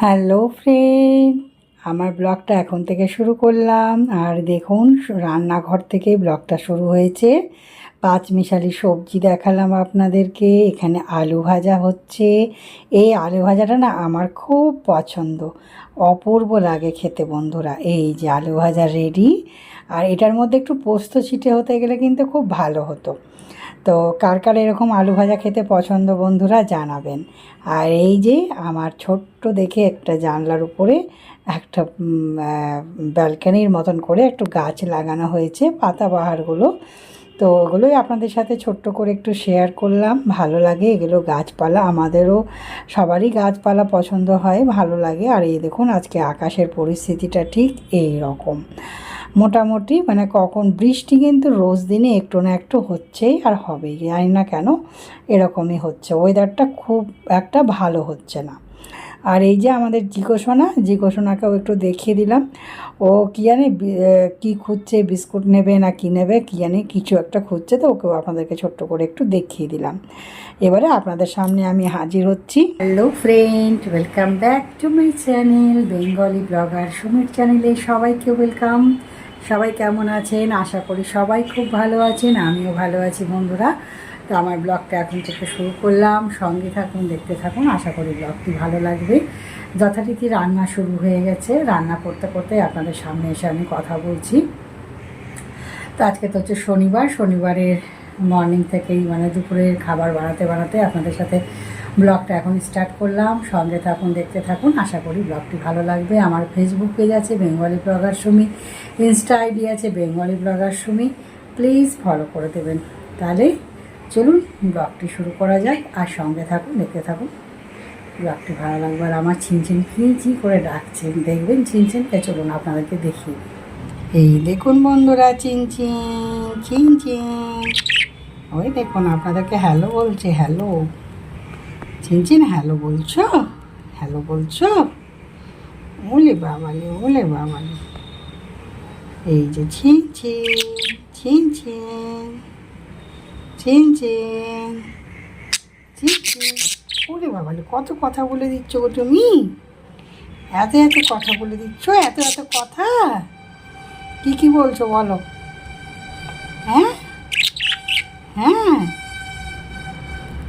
Hello friend, আমার ব্লগটা এখন থেকে শুরু করলাম। আর দেখুন, রান্নাঘর থেকে ব্লগটা শুরু হয়েছে। পাঁচ মিশালি সবজি দেখালাম আপনাদেরকে। এখানে আলু ভাজা হচ্ছে। এই আলু ভাজাটা না আমার খুব পছন্দ। অপূর্ব লাগে খেতে বন্ধুরা। এই যে আলু ভাজা রেডি। আর এটার মধ্যে একটু পোস্ত ছিটে হতে গেলে কিন্তু খুব ভালো হতো। তো কার কার এরকম আলু ভাজা খেতে পছন্দ বন্ধুরা জানাবেন। আর এই যে আমার ছোট্ট দেখে একটা জানলার উপরে একটা ব্যালকানির মতন করে একটু গাছ লাগানো হয়েছে পাতাবাহারগুলো তো ওগুলোই আপনাদের সাথে ছোট্ট করে একটু শেয়ার করলাম। ভালো লাগে এগুলো গাছপালা, আমাদেরও সবারই গাছপালা পছন্দ হয়, ভালো লাগে। আর এই দেখুন আজকে আকাশের পরিস্থিতিটা ঠিক এই রকম। মোটামুটি মানে কখন বৃষ্টি কিন্তু রোজ দিনে একটু না একটু হচ্ছেই আর হবেই, জানি না কেন এরকমই হচ্ছে। ওয়েদারটা খুব একটা ভালো হচ্ছে না। আর এই যে আমাদের জিকোসোনা, জিকোসোনাকেও একটু দেখিয়ে দিলাম। ও কী জানে কী খুঁজছে, বিস্কুট নেবে না কী নেবে, কী জানি কিছু একটা খুঁজছে তো ওকেও আপনাদেরকে ছোট্ট করে একটু দেখিয়ে দিলাম। এবারে আপনাদের সামনে আমি হাজির হচ্ছি। Hello friend welcome back to my channel Bengali blogger সুমির চ্যানেলে সবাইকে ওয়েলকাম সবাই কেমন আছেন? আশা করি সবাই খুব ভালো আছেন, আমিও ভালো আছি বন্ধুরা। তো আমার ব্লগটা এখন থেকে শুরু করলাম। সঙ্গে থাকুন, দেখতে থাকুন। আশা করি ব্লগটি ভালো লাগবে। যথারীতি রান্না শুরু হয়ে গেছে। রান্না করতে করতে আপনাদের সামনে এসে আমি কথা বলছি। তো আজকে তো হচ্ছে শনিবার। শনিবারের মর্নিং থেকেই মানে দুপুরের খাবার বানাতে বানাতে আপনাদের সাথে ব্লগটা এখন স্টার্ট করলাম। সঙ্গে থাকুন, দেখতে থাকুন। আশা করি ব্লগটি ভালো লাগবে। আমার ফেসবুক পেজ আছে Bengali blogger Sumi insta ID আছে Bengali blogger Sumi please follow করে দেবেন। তাহলে চলুন ব্লগটি শুরু করা যাক। আর সঙ্গে থাকুন, দেখতে থাকুন। ব্লগটি ভালো লাগবে আর আমার ছিনছিন কিনচি করে ডাকছে দেখবেন ছিনছিনকে চলুন আপনাদেরকে দেখি এই দেখুন বন্ধুরা চিনচিন চিনচিন ওই দেখুন, আপনাদেরকে হ্যালো বলছে হ্যালো চিনচিন হ্যালো বলছো? হ্যালো বলছো? ওলে বাবালে ওলে বাবালে। এই যে ছিনচিন ছিনচিন চিনচিন চিনচিন ওরে বাবালে, কত কথা বলে দিচ্ছ গো তুমি? এত এত কথা বলে দিচ্ছ, এত এত কথা? কি কি বলছো বলো? হ্যাঁ? হ্যাঁ?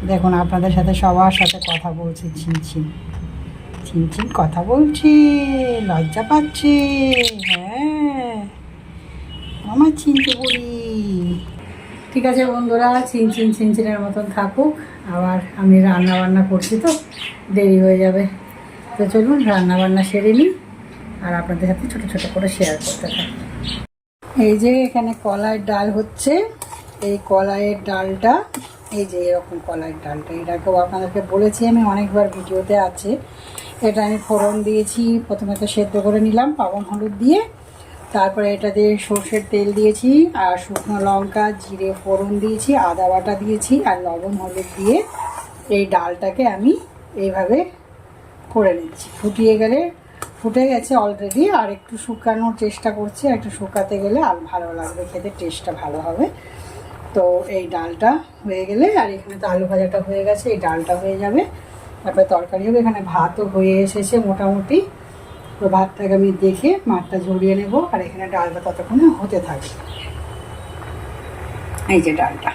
দেখুন, আপনাদের সাথে সবার সাথে কথা বলছি ছিনছিন ছিনছিন কথা বলছি, লজ্জা পাচ্ছি হ্যাঁ। আমার চিনতে বলি। ঠিক আছে বন্ধুরা চিনচিন চিনচিনের মতন থাকুক। আবার আমি রান্না বান্না করছি তো, দেরি হয়ে যাবে। তো চলুন রান্না বান্না সেরে নিই, আর আপনাদের সাথে ছোটো ছোটো করে শেয়ার করতে থাকি। এই যে এখানে কলাইয়ের ডাল হচ্ছে, এই কলাইয়ের ডালটা এই যে এরকম কলাইয়ের ডালটা, এটাকেও আপনাদেরকে বলেছি আমি অনেকবার ভিডিওতে আছে। এটা আমি ফোড়ন দিয়েছি, প্রথমে তো সেদ্ধ করে নিলাম, পাবন হলুদ দিয়ে। তারপরে এটা দিয়ে সর্ষের তেল দিয়েছি, আর শুকনো লঙ্কা, জিরে ফোড়ন দিয়েছি, আদা বাটা দিয়েছি, আর লবণ হলুদ দিয়ে এই ডালটাকে আমি এইভাবে করে নিচ্ছি। ফুটিয়ে গেলে, ফুটে গেছে অলরেডি আর একটু শুকানোর চেষ্টা করছি একটু শুকাতে গেলে আর ভালো লাগবে, খেতে টেস্টটা ভালো হবে। তো এই ডালটা হয়ে গেলে, আর এখানে তো আলু ভাজাটা হয়ে গেছে, এই ডালটা হয়ে যাবে। তারপরে তরকারি হবে এখানে ভাতও হয়ে এসেছে মোটামুটি। তো ভাতটাকে আমি দেখে মাঠটা ঝরিয়ে নেব, আর এখানে ডালটা ততক্ষণে হতে থাকবে। এই যে ডালটা।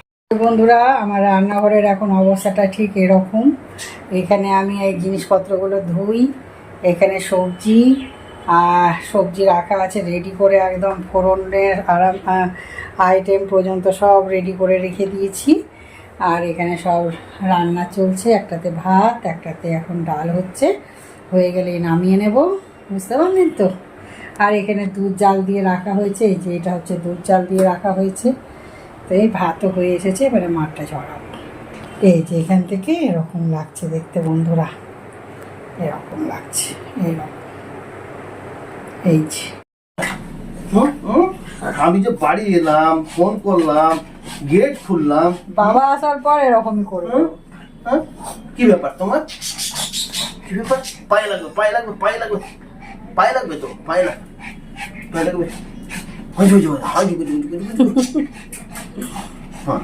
বন্ধুরা, আমার রান্নাঘরের এখন অবস্থাটা ঠিক এরকম। এখানে আমি এই জিনিসপত্রগুলো ধুই, এখানে সবজি সবজি রাখা আছে রেডি করে একদম ফোড়নের আরাম আইটেম পর্যন্ত সব রেডি করে রেখে দিয়েছি। আর এখানে সব রান্না চলছে, একটাতে ভাত, একটাতে এখন ডাল হচ্ছে। হয়ে গেলে নামিয়ে নেব, বুঝতে পারলেন তো? আর এখানে দুধ জাল দিয়ে রাখা হয়েছে, এই যে এটা হচ্ছে দুধ জাল দিয়ে রাখা হয়েছে। তো এই ভাতও হয়ে এসেছে, এবারে মাঠটা চড়াবো এই যে এখান থেকে এরকম লাগছে দেখতে বন্ধুরা, এরকম লাগছে এইরকম এই? আমি যে বাড়ি এলাম ফোন করলাম গেট খুললাম। বাবা আসার পর এরকমই করব? কি ব্যাপার তোমার? কি ব্যাপার? পায়ে লাগবে পায়ে লাগবে পায়ে লাগবে। পায়ে লাগবে তো পায়ে লাগবে পায়ে লাগবে। হাই জো জো হাই জো জো জো জো হ্যাঁ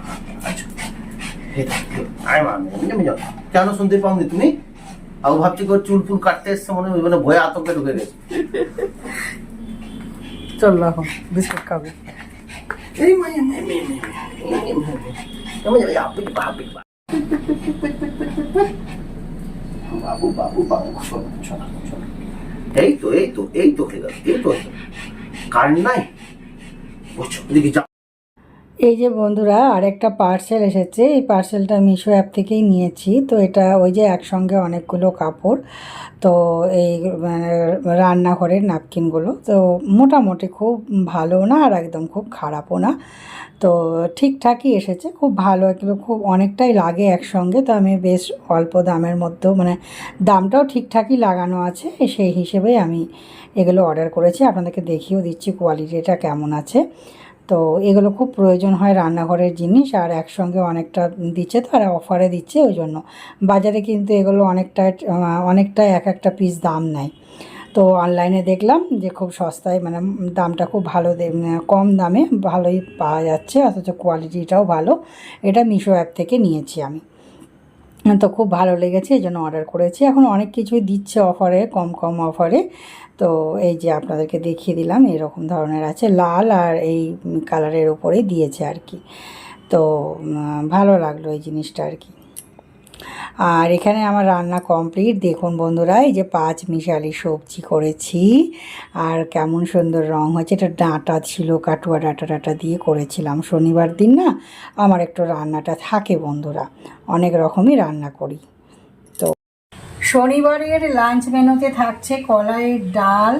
আচ্ছা। এই দেখো, আয় মা, নেমে কেন শুনতে পাওনি তুমি? ও ভাবছি কি ওর চুল ফুল কাটতে এসছে মনে হয় মানে ভয়ে আতঙ্কে ঢুকে গেছে চল এখন বিস্কুট খাব এই। বাবু বাবু বাবু। এই তো এই তো এই তো এই তো। কারেন্ট নাই বুঝছ এদিকে যা এই যে বন্ধুরা, আরেকটা পার্সেল এসেছে। এই পার্সেলটা মিশো অ্যাপ থেকেই নিয়েছি। তো এটা ওই যে একসঙ্গে অনেকগুলো কাপড়। তো এই মানে রান্নাঘরের ন্যাপকিনগুলো তো মোটামুটি খুব ভালো না আর একদম খুব খারাপও না। তো ঠিকঠাকই এসেছে। খুব ভালো এগুলো খুব অনেকটাই লাগে একসঙ্গে। তো আমি বেশ অল্প দামের মধ্যেও মানে দামটাও ঠিকঠাকই লাগানো আছে। সেই হিসেবেই আমি এগুলো অর্ডার করেছি। আপনাদেরকে দেখিয়েও দিচ্ছি কোয়ালিটিটা কেমন আছে। তো এগুলো খুব প্রয়োজন হয় রান্নাঘরের জিনিস আর একসঙ্গে অনেকটা দিচ্ছে তো আর অফারে দিচ্ছে ওই জন্য। বাজারে কিন্তু এগুলো অনেকটা অনেকটা এক একটা পিস দাম নেয়। তো অনলাইনে দেখলাম যে খুব সস্তায় মানে দামটা খুব ভালো দে- কম দামে ভালোই পাওয়া যাচ্ছে, অথচ কোয়ালিটিটাও ভালো। এটা মিশো অ্যাপ থেকে নিয়েছি আমি। তো খুব ভালো লেগেছে, এই জন্য অর্ডার করেছি। এখন অনেক কিছুই দিচ্ছে অফারে কম কম অফারে তো এই যে আপনাদেরকে দেখিয়ে দিলাম, এরকম ধরনের আছে। লাল আর এই কালারের ওপরেই দিয়েছে আর কি। তো ভালো লাগল এই জিনিসটা আর কি। আর এখানে আমার রান্না কমপ্লিট। দেখুন বন্ধুরা, এই যে পাঁচ মিশালি সবজি করেছি আর কেমন সুন্দর রং হয়েছে। এটা ডাঁটা ছিল, কাটুয়া ডাঁটা ডাঁটা দিয়ে করেছিলাম। শনিবার দিন না আমার একটু রান্নাটা থাকে বন্ধুরা, অনেক রকমই রান্না করি। তো শনিবারের লাঞ্চ মেনুতে থাকছে কলাইয়ের ডাল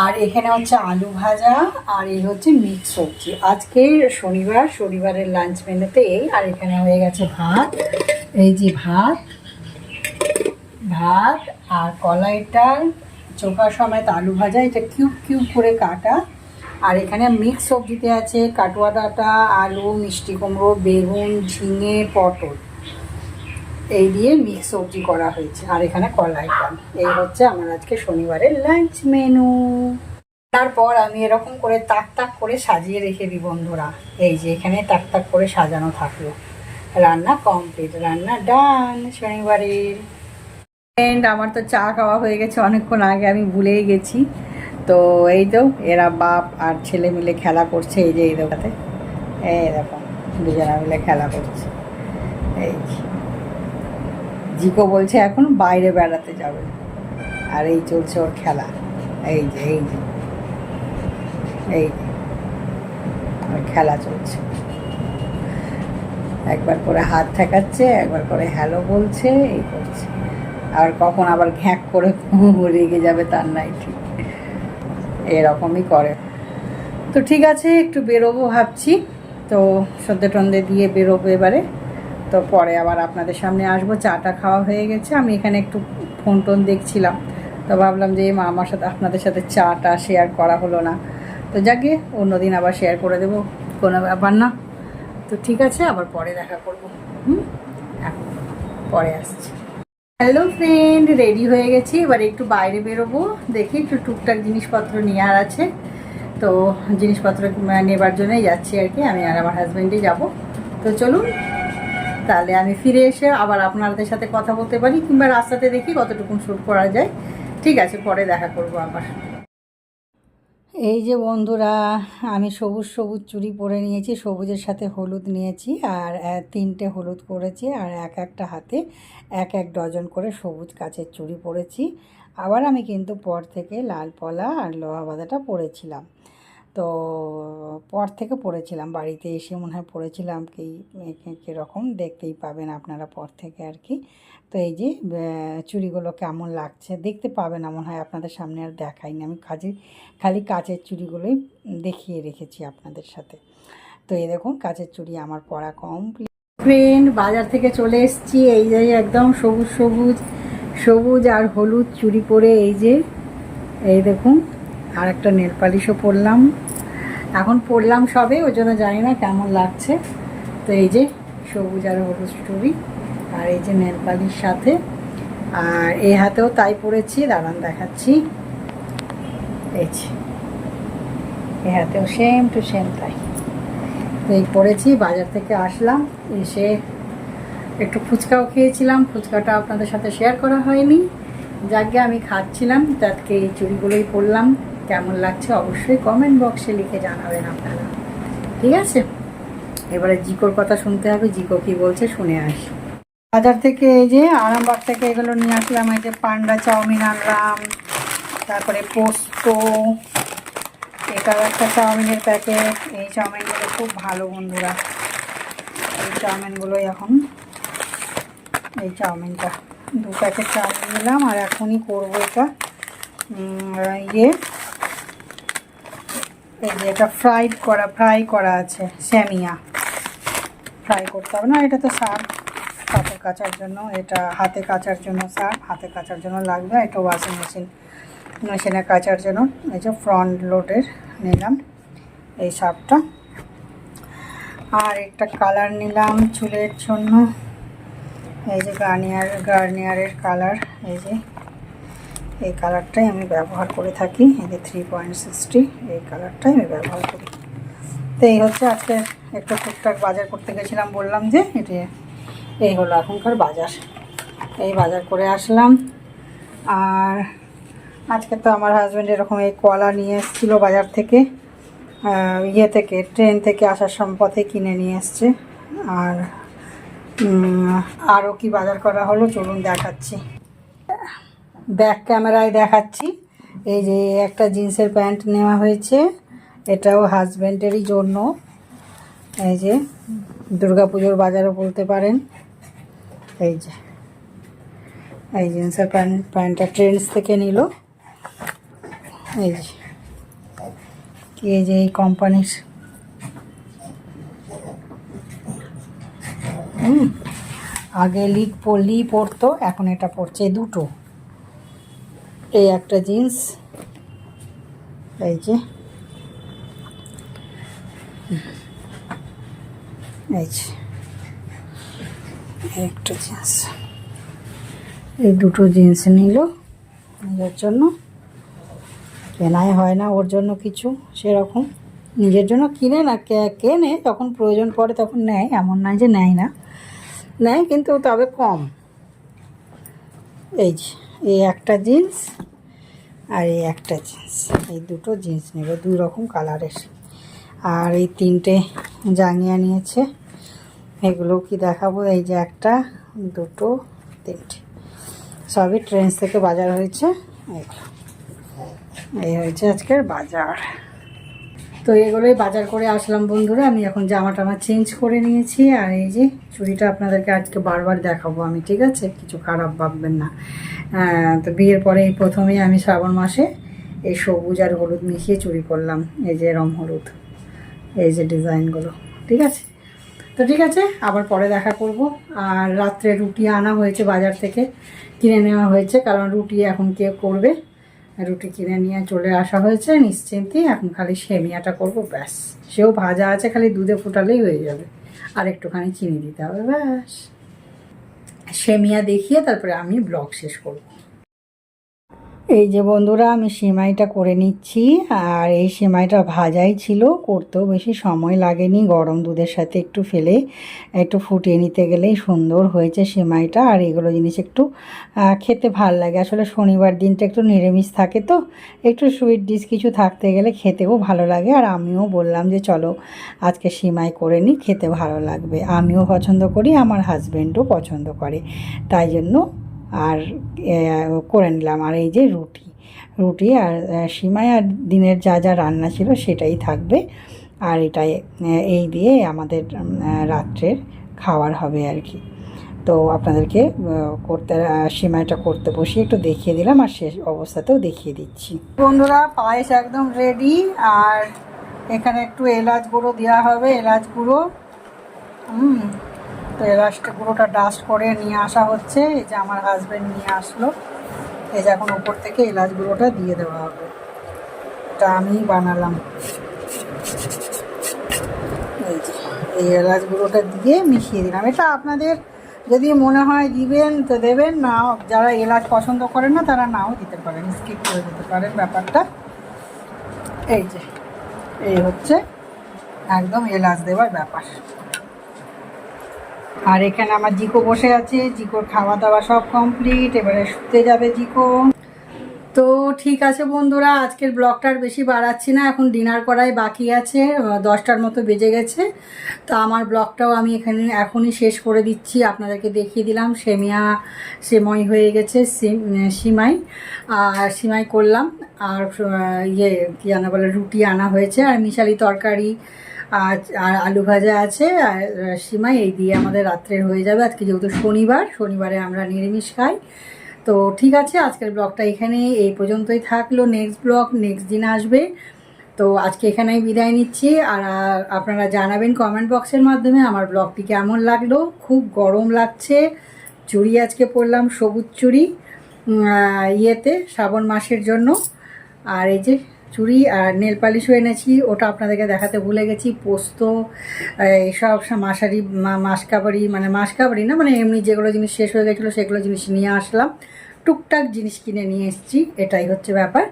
আর এখানে হচ্ছে আলু ভাজা আর এই হচ্ছে মিক্স সবজি। আজকে শনিবার, শনিবারের লাঞ্চ মেনুতে এই আর এখানে হয়ে গেছে ভাত। এই যে ভাত ভাত আর কলাইটা ডাল, চোখা সমেত আলু ভাজা, এটা কিউব কিউব করে কাটা। আর এখানে মিক্স সবজিতে আছে কাটুয়া ডাঁটা, আলু, মিষ্টি কুমড়ো, বেগুন, ঝিঙে, পটল। এই দিয়ে মিক্স সবজি করা হয়েছে। আর এখানে কলাইটা এই হচ্ছে আমার আজকে শনিবারের লাঞ্চ মেনু তারপর আমি এরকম করে তাক তাক করে সাজিয়ে রেখে দিই বন্ধুরা। এই যে এখানে তাক তাক করে সাজানো থাকল। রান্না কমপ্লিট রান্না ডান শনিবারের। ফ্রেন্ড আমার তো চা খাওয়া হয়ে গেছে অনেকক্ষণ আগে, আমি ভুলেই গেছি। তো এই তো, এরা বাপ আর ছেলে মিলে খেলা করছে এই যে এই দোকাতে এই দেখো, দুজনা মিলে খেলা করছে। এই জিকো বলছে এখন বাইরে বেড়াতে যাবে। আর এই চলছে ওর খেলা। এই যে এই যে। এই খেলা চলছে। একবার করে হাত ঠেকাচ্ছে, একবার করে হ্যালো বলছে, এই করছে। আর কখন আবার ঘ্যাঁক করে রেগে যাবে তার নাই ঠিক। এরকমই করে। তো ঠিক আছে, একটু বেরোবো ভাবছি। তো সন্ধে টন্দে দিয়ে বেরোবো এবারে। তো পরে আবার আপনাদের সামনে আসব, চাটা খাওয়া হয়ে গেছে। আমি এখানে একটু ফোন টোন দেখছিলাম। তো ভাবলাম যে মা আমার সাথে, আপনাদের সাথে চাটা শেয়ার করা হলো না। তো যাকে অন্যদিন আবার শেয়ার করে দেবো। কোনো ব্যাপার না। তো ঠিক আছে, আবার পরে দেখা করব। হুম? এখন পরে আসছি। হ্যালো ফ্রেন্ড, রেডি হয়ে গেছি। এবার একটু বাইরে বেরোবো, দেখি একটু টুকটাক জিনিসপত্র নেওয়ার আছে। তো জিনিসপত্র নেবার জন্যই যাচ্ছি আর কি, আমি আর আমার হাজব্যান্ডে যাব। তো চলুন, তাহলে আমি ফিরে এসে আবার আপনাদের সাথে কথা বলতে পারি, কিংবা রাস্তাতে দেখি কতটুকু শ্যুট করা যায়। ঠিক আছে, পরে দেখা করব আবার। এই যে বন্ধুরা, আমি সবুজ সবুজ চুড়ি পরে নিয়েছি, সবুজের সাথে হলুদ নিয়েছি আর তিনটে হলুদ করেছি আর এক একটা হাতে এক এক ডজন করে সবুজ কাচের চুড়ি পরেছি। আবার আমি কিন্তু পর থেকে লাল পলা আর লোহা বাঁধাটা পরেছিলাম। তো, পর থেকে পড়েছিলাম বাড়িতে এসে মনে হয় পড়েছিলাম কি, কি- কীরকম দেখতেই পাবেন আপনারা পর থেকে আর কি। তো এই যে চুড়িগুলো কেমন লাগছে? দেখতে পাবেন মনে হয় আপনাদের সামনে আর দেখাইনি। আমি কাজে খালি কাচের চুড়িগুলোই দেখিয়ে রেখেছি আপনাদের সাথে। তো এই দেখুন, কাচের চুড়ি আমার পড়া কমপ্লিট ফ্রেন্ড বাজার থেকে চলে এসেছি। এই যে, একদম সবুজ সবুজ সবুজ আর হলুদ চুড়ি পরে এই যে, এই দেখুন, আর একটা নেল পালিশও পরলাম। এখন পরলাম সবে, ওই জন্য জানি না কেমন লাগছে। তো এই যে, সবুজ আর হলুদ চুড়ি। আর এই যে নেল পালিশ সাথে। আর এই হাতেও তাই পরেছি, দাঁড়ান দেখাচ্ছি। এই এই হাতেও সেম টু সেম তাই। এই পরেছি, বাজার থেকে আসলাম, এসে একটু ফুচকাও খেয়েছিলাম, ফুচকাটা আপনাদের সাথে শেয়ার করা হয়নি। যাকে আমি খাচ্ছিলাম, তাকে এই চুড়িগুলোই পরলাম। কেমন লাগছে অবশ্যই কমেন্ট বক্সে লিখে জানাবেন আপনারা। ঠিক আছে? এবারে জিকোর কথা শুনতে হবে, জিকো কি বলছে শুনে আসি। বাজার থেকে এই যে আরামবাগ থেকে এগুলো নিয়ে আসলাম, এই যে পান্ডা চাউমিন আনলাম, তারপরে পোস্ত এটাও একটা চাউমিনের প্যাকেট, এই চাউমিনগুলো খুব ভালো বন্ধুরা। এই চাউমিনগুলোই এখন, এই চাউমিনটা। দু প্যাকেট চাউমিন নিলাম আর এখনই করব এটা। ইয়ে এই যে এটা ফ্রাইড করা, ফ্রাই করা আছে, স্যামিয়া। ফ্রাই করতে হবে না, এটা তো সার কাপড় কাচার জন্য, এটা হাতে কাচার জন্য সার হাতে কাচার জন্য লাগবে, এটা ওয়াশিং মেশিন মেশিনে কাচার জন্য। এই যে ফ্রন্ট লোডের নিলাম, এই সাপটা আর একটা কালার নিলাম চুলের জন্য, এই যে গার্নিয়ার গার্নিয়ারের কালার এই যে, এই কালারটাই আমি ব্যবহার করে থাকি, এই যে থ্রি পয়েন্ট সিক্সটি এই কালারটাই আমি ব্যবহার করি। তো এই হচ্ছে আজকে একটু টুকটাক বাজার করতে গেছিলাম, বললাম যে এটি এই হলো এখনকার বাজার। এই বাজার করে আসলাম। আর আজকে তো আমার হাজব্যান্ড এরকম এই কলা নিয়ে এসেছিল বাজার থেকে ইয়ে থেকে ট্রেন থেকে আসার সম্পথে কিনে নিয়ে এসছে। আর আরও কি বাজার করা হলো চলুন দেখাচ্ছি। ব্যাক ক্যামেরায় দেখাচ্ছি। এই যে একটা জিন্সের প্যান্ট নেওয়া হয়েছে, এটাও হাজব্যান্ডেরই জন্য। এই যে দুর্গাপুজোর বাজারও বলতে পারেন। এই যে। এই জিন্সের প্যান্ট প্যান্টটা ট্রেন্ডস থেকে নিল। এই যে। এই যে এই কোম্পানির হুম। আগে লিক পরলি পরতো, এখন এটা এই দুটো। এই একটা জিন্স এই যে। এই যে। একটা জিন্স। এই দুটো জিন্স নিল। নিজের জন্য। কেনাই হয় না ওর জন্য কিছু, সেরকম। নিজের জন্য কিনে না কেনে যখন প্রয়োজন পড়ে তখন নেয়। এমন নয় যে নেয় না। নেয় কিন্তু তবে কম। এই এই একটা জিন্স আর এই একটা জিন্স। এই দুটো জিন্স নেবে দুই রকম কালারের। আর এই তিনটে জাঙ্গিয়া নিয়েছে। এগুলো কি দেখাবো? এই যে একটা, দুটো, তিনটে। সবই ট্রেন্স থেকে বাজার হয়েছে। যে। এই হয়েছে আজকের বাজার। তো এগুলোই বাজার করে আসলাম বন্ধুরা। আমি এখন জামা টামা চেঞ্জ করে নিয়েছি। আর এই যে চুড়িটা আপনাদেরকে আজকে বারবার দেখাবো আমি, ঠিক আছে? কিছু খারাপ ভাববেন না। তো বিয়ের পরে এই প্রথমেই আমি শ্রাবণ মাসে এই সবুজ আর হলুদ মিশিয়ে চুরি করলাম এই যে রং হলুদ, এই যে ডিজাইনগুলো, ঠিক আছে? তো ঠিক আছে, আবার পরে দেখা করব। আর রাত্রে রুটি আনা হয়েছে বাজার থেকে, কিনে নেওয়া হয়েছে, কারণ রুটি এখন কে করবে। রুটি কিনে নিয়ে চলে আসা হয়েছে, নিশ্চিন্তে এখন খালি সেমিয়াটা করব, ব্যাস। সেও ভাজা আছে, খালি দুধে ফুটালেই হয়ে যাবে। আর একটুখানি চিনি দিতে হবে, ব্যাস। সেমিয়া দেখিয়ে তারপরে আমি ব্লগ শেষ করব। এই যে বন্ধুরা, আমি সেমাইটা করে নিচ্ছি। আর এই সেমাইটা ভাজাই ছিল, করতেও বেশি সময় লাগেনি। গরম দুধের সাথে একটু ফেলে, একটু ফুটিয়ে নিতে গেলেই সুন্দর হয়েছে সেমাইটা। আর এগুলো জিনিস একটু খেতে ভালো লাগে। আসলে শনিবার দিনটা একটু নিরামিষ থাকে তো, একটু সুইট ডিশ কিছু থাকতে গেলে খেতেও ভালো লাগে। আর আমিও বললাম যে চলো, আজকে সিমাই করে নিই, খেতে ভালো লাগবে। আমিও পছন্দ করি, আমার হাজব্যান্ডও পছন্দ করে। তাই জন্য আর করে নিলাম। আর এই যে রুটি রুটি আর সিমাই আর দিনের যা যা রান্না ছিল সেটাই থাকবে। আর এটাই এই দিয়ে আমাদের রাত্রের খাওয়ার হবে আর কি। তো আপনাদেরকে করতে সিমাইটা করতে বসিয়ে একটু দেখিয়ে দিলাম আর শেষ অবস্থাতেও দেখিয়ে দিচ্ছি। বন্ধুরা, পায়েস একদম রেডি আর এখানে একটু এলাচ গুঁড়ো দেওয়া হবে, এলাচ গুঁড়ো। তো এলাচটা গুঁড়োটা ডাস্ট করে নিয়ে আসা হচ্ছে। এই যে আমার হাজব্যান্ড নিয়ে আসলো। এই যে এখন উপর থেকে এলাচ গুঁড়োটা দিয়ে দেওয়া হবে। এটা আমি বানালাম। এই যে, এই এলাচ গুঁড়োটা দিয়ে মিশিয়ে দিলাম। এটা আপনাদের যদি মনে হয় দিবেন তো দেবেন। না, যারা এলাচ পছন্দ করেন না, তারা নাও দিতে পারেন। স্কিপ করে দিতে পারেন ব্যাপারটা। এই যে, এই হচ্ছে একদম এলাচ দেওয়ার ব্যাপার। আর এখানে আমার জিকো বসে আছে। জিকোর খাওয়া দাওয়া সব কমপ্লিট এবারে শুতে যাবে জিকো। তো ঠিক আছে বন্ধুরা, আজকের ব্লগটার বেশি বাড়াচ্ছি না। এখন ডিনার করাই বাকি আছে। দশটার মতো বেজে গেছে। তো আমার ব্লগটাও আমি এখানে এখনই শেষ করে দিচ্ছি। আপনাদেরকে দেখিয়ে দিলাম। সেমিয়া, সেময় হয়ে গেছে, সিম- সিমাই। আর সিমাই করলাম। আর ইয়ে কী আনা বলে, রুটি আনা হয়েছে। আর মিশালি তরকারি আর আর আলু ভাজা আছে আর সিমাই, এই দিয়ে আমাদের রাত্রের হয়ে যাবে। আজকে যেহেতু শনিবার, শনিবারে আমরা নিরামিষ খাই। তো ঠিক আছে, আজকের ব্লগটা এখানে এই পর্যন্তই থাকল। নেক্সট ব্লগ নেক্সট দিন আসবে। তো আজকে এখানেই বিদায় নিচ্ছি। আর আর আপনারা জানাবেন কমেন্ট বক্সের মাধ্যমে আমার ব্লগটি কেমন লাগল। খুব গরম লাগছে। চুড়ি আজকে পরলাম, সবুজ চুড়ি ইয়েতে, শ্রাবণ মাসের জন্য। আর এই যে চুড়ি আর নেল পালিশও এনেছি। ওটা আপনাদেরকে দেখাতে ভুলে গেছি। পোস্ত এইসব সব মাসারি মা- মাসকাবাড়ি মানে মাসকাবাড়ি না মানে এমনি যেগুলো জিনিস শেষ হয়ে গেছিল সেগুলো জিনিস নিয়ে আসলাম। টুকটাক জিনিস কিনে নিয়ে এসেছি। এটাই হচ্ছে ব্যাপার।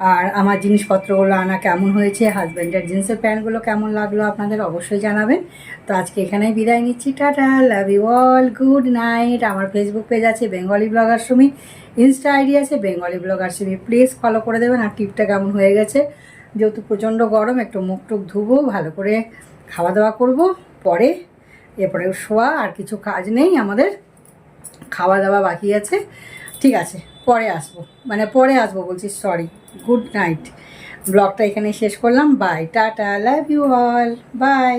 আর আমার জিনিসপত্রগুলো আনা কেমন হয়েছে হাজব্যান্ডের জিন্সের প্যান্টগুলো কেমন লাগল আপনাদের অবশ্যই জানাবেন। তো আজকে এখানেই বিদায় নিচ্ছি, tata love you all good night আমার ফেসবুক পেজ আছে Bengali blogger Sumi insta ID আছে Bengali blogger Sumi please follow করে দেবেন, আর টিপটা কেমন হয়ে গেছে? যেহেতু প্রচণ্ড গরম, একটু মুখ টুক ধুবো, ভালো করে খাওয়া দাওয়া করব, পরে এরপরে শোয়া, আর কিছু কাজ নেই আমাদের খাওয়া দাওয়া বাকি আছে। ঠিক আছে, পরে আসব মানে পরে আসব বলছি সরি গুড নাইট ব্লগটা এখানে শেষ করলাম। Bye tata love you all bye